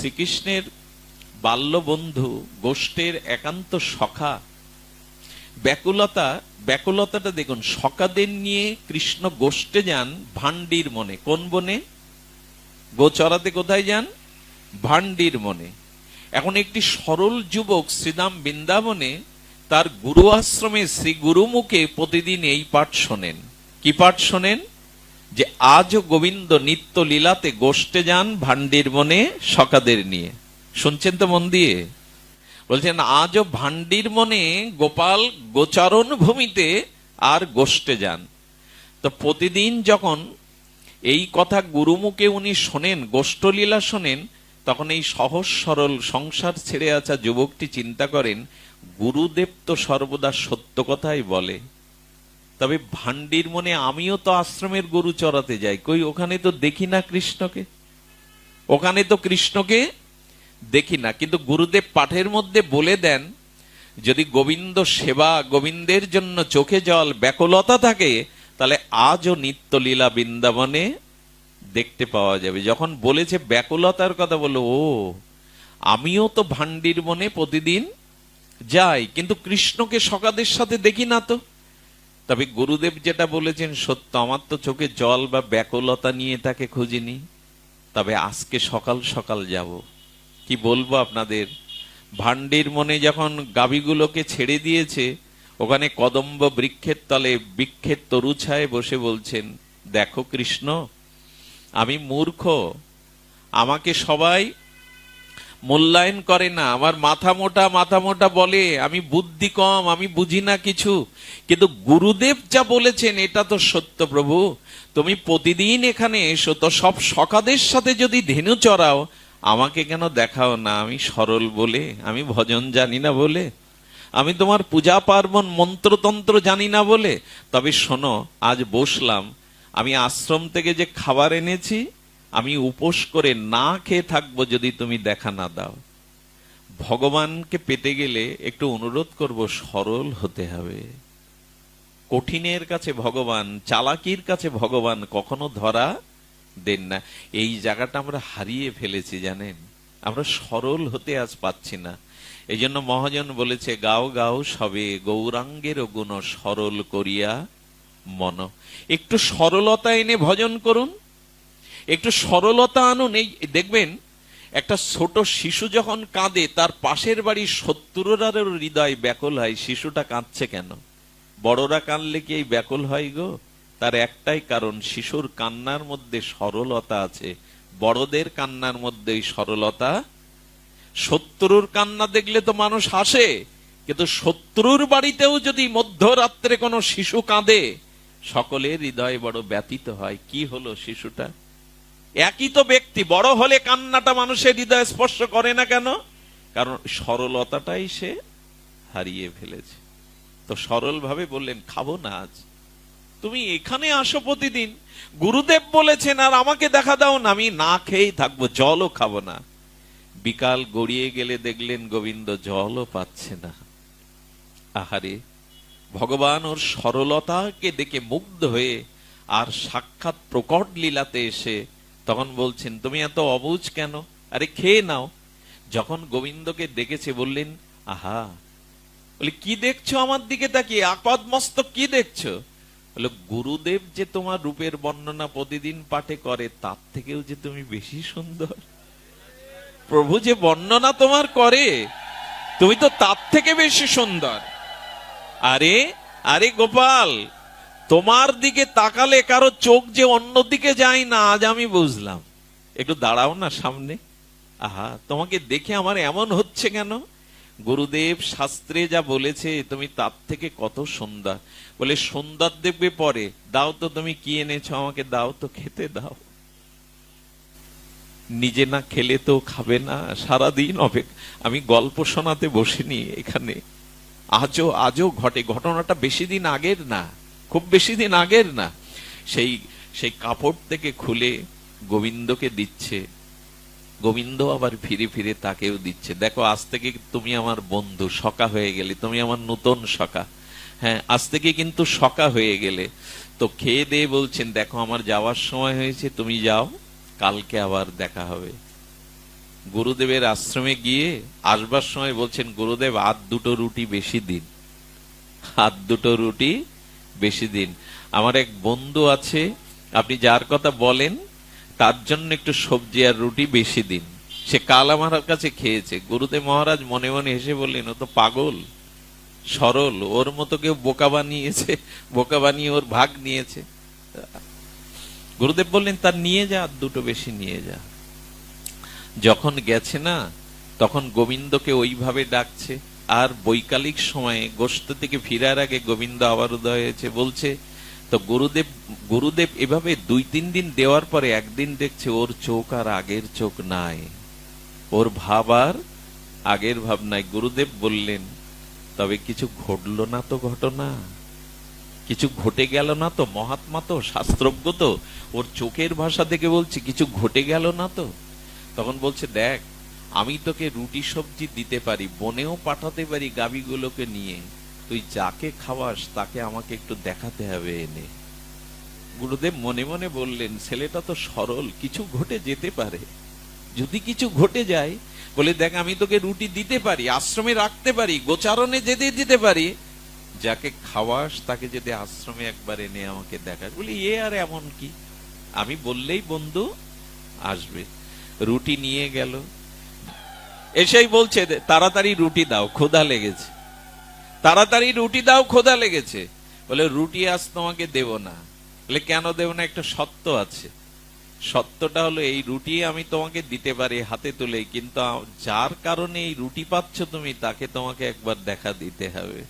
শ্রীকৃষ্ণের বাল্যবন্ধু গোষ্ঠের একান্ত সখা। ব্যাকুলতা, ব্যাকুলতাটা দেখুন সকাদের নিয়ে কৃষ্ণ গোষ্ঠে যান ভান্ডির মনে। কোন বনে? গোচরাতে কোথায় যান? ভান্ডির মনে। এখন একটি সরল যুবক শ্রীদাম বৃন্দাবনে তার গুরু আশ্রমে শ্রী গুরুমুখে প্রতিদিন এই পাঠ শোনেন। কি পাঠ শোনেন? যে আজও গোবিন্দ নিত্য লীলাতে গোষ্ঠে যান ভান্ডির মনে সকাদের নিয়ে। শুনছেন তো মন দিয়ে? বলছেন, আজও ভান্ডির মনে গোপাল গোচারণ ভূমিতে আর গোষ্ঠে যান। তো প্রতিদিন যখন এই কথা গুরুমুখে উনি শোনেন, গোষ্ঠলীলা শোনেন, তখন এই সহজ সরল সংসার ছেড়ে আসা যুবকটি চিন্তা করেন, গুরুদেব তো সর্বদা সত্য কথাই বলে। তবে ভান্ডির মনে আমিও তো আশ্রমের গরু চড়াতে যাই। কই, ওখানে তো দেখি না কৃষ্ণকে? ওখানে তো কৃষ্ণকে দেখি না। কিন্তু গুরুদেব পাঠের মধ্যে বলে দেন, যদি গোবিন্দ সেবা গোবিন্দের জন্য চোখে জল ব্যাকুলতা থাকে, তাহলে আজও নিত্যলীলা বৃন্দাবনে দেখতে পাওয়া যাবে। যখন বলেছে ব্যাকুলতার কথা বলল, ও, আমিও তো ভান্ডির মনে প্রতিদিন যাই, কিন্তু কৃষ্ণকে সকাদের সাথে দেখি না তো। তবে গুরুদেব যেটা বলেছেন সত্য, আমার তো চোখে জল বা ব্যাকুলতা নিয়ে তাকে খুঁজিনি। তবে আজকে সকাল সকাল যাব। কি বলব আপনাদের? ভান্ডির মনে যখন গাভীগুলোকে ছেড়ে দিয়েছে, ওখানে কদম্ব বৃক্ষের তলে বৃক্ষের তরুছায় বসে বলছেন, দেখো কৃষ্ণ, আমি মূর্খ। আমাকে সবাই মূল্যায়ন করে না। আমার মাথা মোটা মাথা মোটা বলে, আমি বুদ্ধি কম, আমি বুঝি না কিছু। কিন্তু গুরুদেব যা বলেছেন, এটা তো সত্য প্রভু। তুমি প্রতিদিন এখানে এসো, তো সব সকাদের সাথে যদি ধেনু চড়াও, আমাকে কেন দেখাও না? আমি সরল বলে, আমি ভজন জানি না বলে। আমি তোমার পূজা পার্বণ মন্ত্রতন্ত্র জানি না বলে। তবে শোনো, আজ বসলাম। আমি আশ্রম থেকে যে খাবার এনেছি আমি উপোস করে না খেয়ে থাকব যদি তুমি দেখা না দাও। ভগবানকে পেতে গেলে একটু অনুরোধ করব, সরল হতে হবে। কঠিনের কাছে ভগবান, চালাকির কাছে ভগবান কখনো ধরা দেন না। এই জায়গাটা আমরা হারিয়ে ফেলেছি, জানেন? আমরা সরল হতে আজ পাচ্ছি না। এই জন্য মহাজন বলেছে, গাও গাও সবে, গৌরাঙ্গের গুণ সরল করিয়া মন। একটু সরলতা এনে ভজন করুন। একটু সরলতা আনুন, এই দেখবেন, একটা ছোট শিশু যখন কাঁদে, তার পাশের বাড়ির শত্রুরারও হৃদয় ব্যাকুল হয়, শিশুটা কাঁদছে কেন? বড়রা কাঁদলে কি এই ব্যাকুল হয় গো? তার একটাই কারণ, শিশুর কান্নার মধ্যে সরলতা আছে, বড়দের কান্নার মধ্যে সরলতা। শত্রুর কান্না দেখলে তো মানুষ হাসে, কিন্তু শত্রুর বাড়িতেও যদি মধ্যরাত্রে কোনো শিশু কাঁদে, সকলের হৃদয় বড় ব্যতীত হয়। কি হলো শিশুটা? একই তো ব্যক্তি, বড় হলে কান্নাটা মানুষের হৃদয় স্পর্শ করে না কেন? কারণ সরলতাটাই সে হারিয়ে ফেলেছে। তো সরল ভাবে বললেন, খাব না আজ। তুমি এখানে আসো প্রতিদিন। গুরুদেব বলেছেন, আর আমাকে দেখা দাও না, আমি না খেয়েই থাকব, জলও খাব না। বিকাল গড়িয়ে গেলে দেখলেন, গোবিন্দ জলও পাচ্ছে না। আহারে, ভগবান ওর সরলতাকে দেখে মুগ্ধ হয়ে আর সাক্ষাৎ প্রকট লীলাতে এসে তখন বলছেন, তুমি এত অবুজ কেন? আরে, খেয়ে নাও। যখন গোবিন্দকে দেখেছে বললেন, আহা! বলে, কি দেখছ আমার দিকে তাকিয়ে? আপাদ মস্তক কি দেখছ? বলে, গুরুদেব যে তোমার রূপের বর্ণনা প্রতিদিন পাঠে করে, তার থেকেও যে তুমি বেশি সুন্দর। প্রভু যে বর্ণনা তোমার করে, তুমি তো তার থেকে বেশি সুন্দর। আরে আরে গোপাল তোমার দিকে তাকালে কারও চোখ যে অন্যদিকে যায় না, আজ আমি বুঝলাম। একটু দাঁড়াও না সামনে। আহা, তোমাকে দেখে আমার এমন হচ্ছে কেন? গুরুদেব শাস্ত্রে যা বলেছে, তুমি তার থেকে কত সুন্দর। বলে, সুন্দর দেখবে পরে। দাও তো, তুমি কি এনেছো? আমাকে দাও তো, খেতে দাও। নিজে না খেলে তো খাবে না, সারাদিন অপেক্ষা। আমি গল্প শোনাতে বসিনি এখানে। আজও আজও ঘটে। ঘটনাটা বেশি দিন আগের না। খুব বেশি দিন আগের না। সেই সেই কাপড় থেকে খুলে গোবিন্দকে দিচ্ছে। গোবিন্দ আবার ফিরে ফিরে তাকেও দিচ্ছে। দেখো, আজ থেকে তুমি আমার বন্ধু, সকা হয়ে গেলে। তুমি আমার নতুন সকা। হ্যাঁ আজ থেকে কিন্তু সকা হয়ে গেলে। তো খেয়ে দিয়ে বলছেন, দেখো, আমার যাওয়ার সময় হয়েছে, তুমি যাও, কালকে আবার দেখা হবে। গুরুদেবের আশ্রমে গিয়ে আসবার সময় বলছেন, গুরুদেব আর দুটো রুটি বেশি দিন। হাত দুটো রুটি বেশি দিন। আমার এক বন্ধু আছে, আপনি যার কথা বলেন, তার জন্য একটু সবজি আর রুটি বেশি দিন। সে কাল আমার কাছে খেয়েছে। গুরুদেব মহারাজ মনে মনে হেসে বললেন, ও তো পাগল, সরল, ওর মতো কেউ বোকা বানিয়েছে, বোকা বানিয়ে ওর ভাগ নিয়েছে। গুরুদেব বললেন তার নিয়ে যা, দুটো বেশি নিয়ে যা। যখন গেছে না, তখন গোবিন্দকে ওইভাবে ডাকছে আর বৈকালিক সময়ে গোস্ত থেকে ফিরার আগে গোবিন্দ আবার উদয় হয়েছে। বলছে, তো গুরুদেব গুরুদেব এভাবে দুই তিন দিন দেওয়ার পরে একদিন দেখছে ওর চোখ আর আগের চোখ নাই। ওর ভাব আর আগের ভাব নাই। গুরুদেব বললেন, তবে কিছু ঘটলো না তো ঘটনা? কিছু ঘটে গেল না তো? মহাত্মা তো, শাস্ত্রজ্ঞ তো। ওর চোখের ভাষা থেকে বলছে, কিছু ঘটে গেল না তো? তখন বলছে, দেখ আমি তোকে রুটি সবজি দিতে পারি, বনেও পাঠাতে পারি গাবিগুলোকে নিয়ে। তুই যাকে খাওয়াস তাকে আমাকে একটু দেখাতে হবে এনে। গুরুদেব মনে মনে বললেন, ছেলেটা তো সরল, কিছু ঘটে যেতে পারে। যদি কিছু ঘটে যায়, বলে দেখ আমি তোকে রুটি দিতে পারি, আশ্রমে রাখতে পারি, গোচারণে যেতে দিতে পারি। যাকে খাওয়াস তাকে যদি আশ্রমে একবার এনে আমাকে দেখাস বলি, এ আর এমন কি? আমি বললেই বন্ধু আসবে। রুটি নিয়ে গেল। এসেই বলছে তাড়াতাড়ি রুটি দাও খোদা লেগেছে। তাড়াতাড়ি রুটি দাও খোদা লেগেছে। বলে, রুটি আজ তোমাকে দেব না। বলে, কেন দেব না? একটা সত্য আছে। সত্যটা হলো, এই রুটি আমি তোমাকে দিতে পারি হাতে তুলে, কিন্তু যার কারণে এই রুটি পাচ্ছ তুমি, তাকে তোমাকে একবার দেখা দিতে হবে।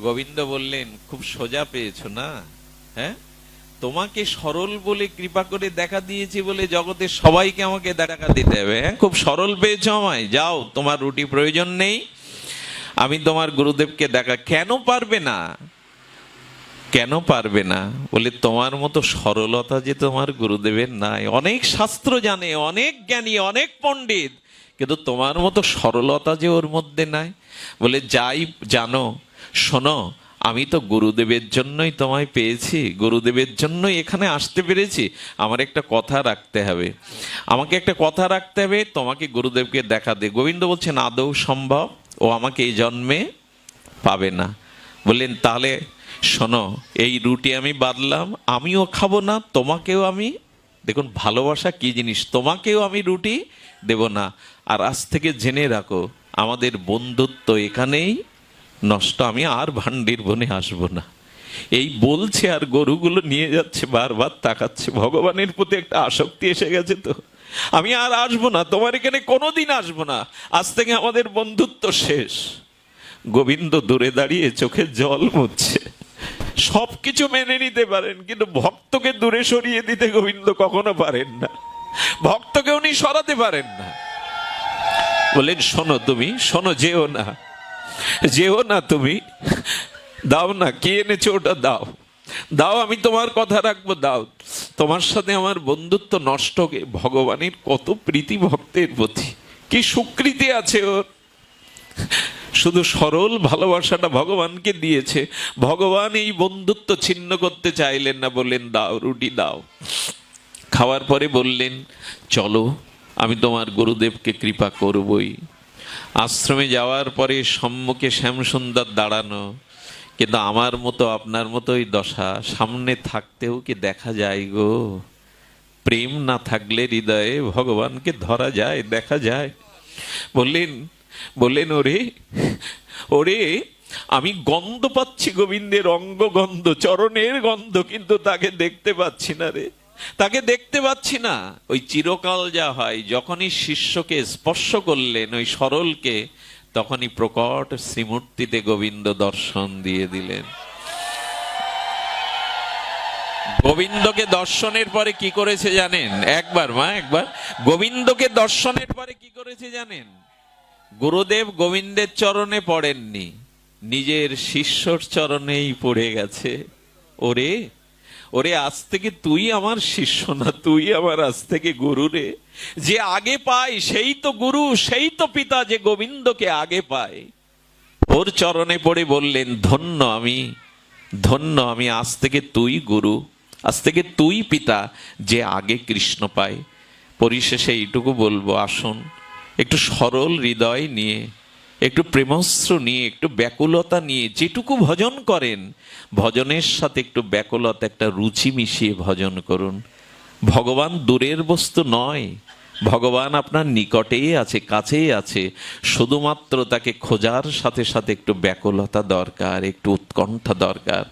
গোবিন্দ বললেন, খুব সোজা পেয়েছ না হ্যাঁ? তোমাকে সরল বলে কৃপা করে দেখা দিয়েছি বলে জগতের সবাইকে আমাকে দেখা দিতে হবে হ্যাঁ? খুব সরল পেয়েছ আমায়। যাও, তোমার রুটি প্রয়োজন নেই। আমি তোমার গুরুদেবকে দেখা, কেন পারবে না? কেন পারবে না? বলে তোমার মতো সরলতা যে তোমার গুরুদেবের নাই। অনেক শাস্ত্র জানে, অনেক জ্ঞানী, অনেক পণ্ডিত, কিন্তু তোমার মতো সরলতা যে ওর মধ্যে নাই। বলে যাই, জানো, শোনো আমি তো গুরুদেবের জন্যই তোমায় পেয়েছি, গুরুদেবের জন্যই এখানে আসতে পেরেছি। আমার একটা কথা রাখতে হবে। আমাকে একটা কথা রাখতে হবে, তোমাকে গুরুদেবকে দেখা দে। গোবিন্দ বলছেন আদৌ সম্ভব, ও আমাকে এই জন্মে পাবে না। বললেন, তাহলে শোনো, এই রুটি আমি বাঁধলাম আমিও খাব না, তোমাকেও আমি দেখুন, ভালোবাসা কি জিনিস? তোমাকেও আমি রুটি দেব না। আর আজ থেকে জেনে রাখো, আমাদের বন্ধুত্ব এখানেই নষ্ট, আমি আর ভান্ডির বনে আসব না। এই বলছে আর গরুগুলো নিয়ে যাচ্ছে, বারবার তাকাচ্ছে, ভগবানের প্রতি একটা আসক্তি এসে গেছে তো। আমি আর আসব না, তোমার এখানে কোনোদিন আসব না। আজ থেকে আমাদের বন্ধুত্ব শেষ। গোবিন্দ দূরে দাঁড়িয়ে চোখে জল মুচ্ছে সবকিছু মেনে নিতে পারেন, কিন্তু ভক্তকে দূরে সরিয়ে দিতে গোবিন্দ কখনো পারেন না। ভক্তকে উনি সরাতে পারেন না। বলেন, শোনো তুমি, শোনো যেও না। যেও না তুমি, দাও না, কি এনেছো ওটা দাও। দাও, আমি তোমার কথা রাখব, দাও। তোমার সাথে আমার বন্ধুত্ব নষ্ট ভগবানের কত প্রীতি ভক্তের প্রতি। কি সুকৃতি আছে ওর। শুধু সরল ভালোবাসাটা ভগবানকে দিয়েছে। ভগবান এই বন্ধুত্ব ছিন্ন করতে চাইলেন না, বললেন, দাও, রুটি দাও। খাওয়ার পরে বললেন, চলো, আমি তোমার গুরুদেবকে কৃপা করবই। আশ্রমে যাওয়ার পরে সম্মুখে শ্যামসুন্দর দাঁড়ানো, কিন্তু আমার মতো আপনার মতোই দশা সামনে থাকতেও কি দেখা যায় গো? প্রেম না থাকলে হৃদয়ে ভগবানকে ধরা যায়, দেখা যায়। বললেন বললেন, ওরে ওরে, আমি গন্ধ পাচ্ছি গোবিন্দের অঙ্গ গন্ধ চরণের গন্ধ কিন্তু তাকে দেখতে পাচ্ছি না রে। তাকে দেখতে পাচ্ছি না। ওই চিরকাল যা হয়, যখনই শিষ্যকে স্পর্শ করলেন, ওই সরলকে তখনই প্রকট শ্রীমূর্তিতে গোবিন্দ দর্শন দিয়ে দিলেন। গোবিন্দকে দর্শনের পরে কি করেছে জানেন? একবার, মা, একবার। গোবিন্দকে দর্শনের পরে কি করেছে জানেন? গুরুদেব গোবিন্দের চরণে পড়েননি। নিজের শিষ্যর চরণেই পড়ে গেছে। ওরে ওরে, আজ থেকে তুই আমার শিষ্য না, তুই আমার আজ থেকে গুরু রে। যে আগে পায়, সেই তো গুরু, সেই তো পিতা, যে গোবিন্দকে আগে পায়। ওর চরণে পড়ে বললেন, ধন্য আমি ধন্য আমি, আজ থেকে তুই গুরু, আজ থেকে তুই পিতা, যে আগে কৃষ্ণ পায়। পরিশেষে এইটুকু বলব, আসুন, একটু সরল হৃদয় নিয়ে। একটু প্রেমস্ত্র নিয়ে, একটু ব্যাকুলতা নিয়ে, যেটুকু ভজন করেন, ভজনের সাথে একটু ব্যাকুলতা, একটা রুচি মিশিয়ে ভজন করুন। ভগবান দূরের বস্তু নয়, ভগবান আপনার নিকটেই আছে, কাছেই আছে। শুধুমাত্র তাকে খোঁজার সাথে সাথে একটু ব্যাকুলতা দরকার, একটু উৎকণ্ঠা দরকার।